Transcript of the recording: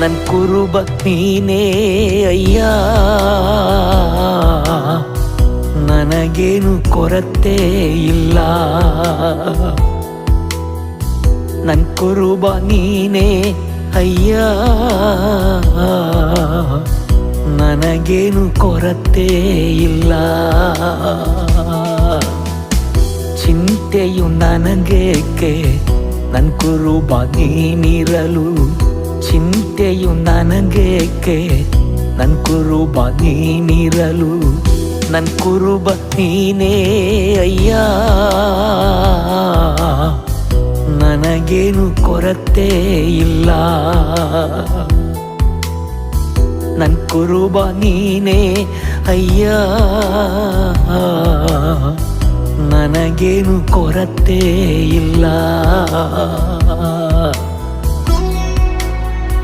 ನನ್ ಕುರುಬ ನೀನೇ, ಅಯ್ಯ. ನನಗೇನು ಕೊರತೆ ಇಲ್ಲ. ನನ್ ಕುರುಬ ನೀನೇ, ಅಯ್ಯ. ನನಗೇನು ಕೊರತೆ ಇಲ್ಲ. ಚಿಂತೆಯು ನನಗೇಕೆ ನನ್ ಕುರುಬ ನೀನಿರಲು ಚಿಂತೆಯು ನನಗೇಕೆ ನನ್ ಕುರುಬ ನೀನಿರಲು, ನನ್ ಕುರುಬ ನೀನೇ ಅಯ್ಯ? ನನಗೇನು ಕೊರತೆ ಇಲ್ಲ? ನನ್ ಕುರುಬ ನೀನೇ ಅಯ್ಯ? ನನಗೇನು ಕೊರತೆ ಇಲ್ಲ?